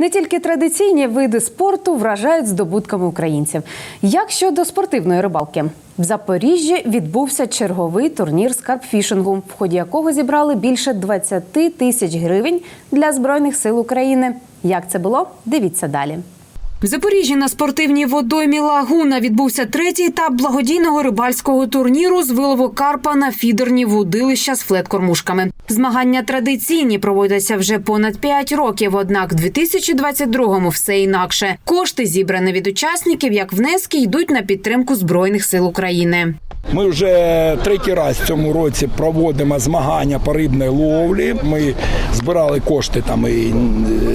Не тільки традиційні види спорту вражають здобутками українців. Як щодо спортивної рибалки, в Запоріжжі відбувся черговий турнір з карпфішингу, в ході якого зібрали більше 20 тисяч гривень для збройних сил України. Як це було? Дивіться далі. В Запоріжжі на спортивній водоймі Лагуна відбувся третій етап благодійного рибальського турніру з вилову карпа на фідерні вудилища з флет-кормушками. Змагання традиційні проводяться вже понад 5 років. Однак, в 2022-му все інакше. Кошти, зібрані від учасників, як внески, йдуть на підтримку збройних сил України. Ми вже третій раз в цьому році проводимо змагання по рибній ловлі. Ми збирали кошти там і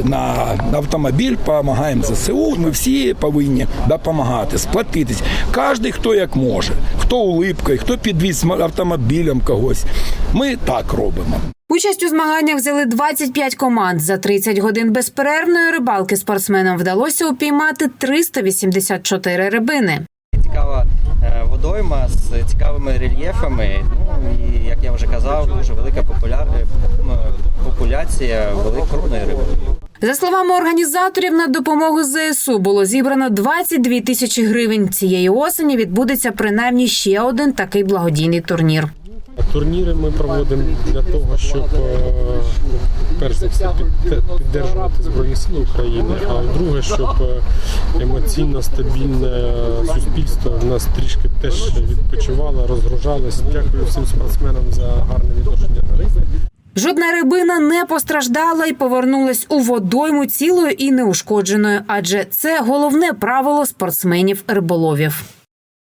на автомобіль, допомагаємо ЗСУ. Ми всі повинні допомагати, сплатитись. Кожен хто як може, хто улипкою, хто підвіз автомобілем когось. Ми так робимо. Участь у змаганнях взяли 25 команд. За 30 годин безперервної рибалки спортсменам вдалося упіймати 384 рибини. Цікава е, водойма з цікавими рельєфами. Ну і як я вже казав, дуже велика популяр... популяція великої риби. За словами організаторів, на допомогу ЗСУ було зібрано 22 тисячі гривень. Цієї осені відбудеться принаймні ще один такий благодійний турнір. Турніри ми проводимо для того, щоб е, перш за все під- підтримувати Збройні Сили України, а друге, щоб е, емоційно стабільне суспільство в нас трішки теж відпочивало, розгружалось. Дякую всім спортсменам за гарне відношення. Жодна рибина не постраждала і повернулась у водойму цілою і неушкодженою, адже це головне правило спортсменів риболовів.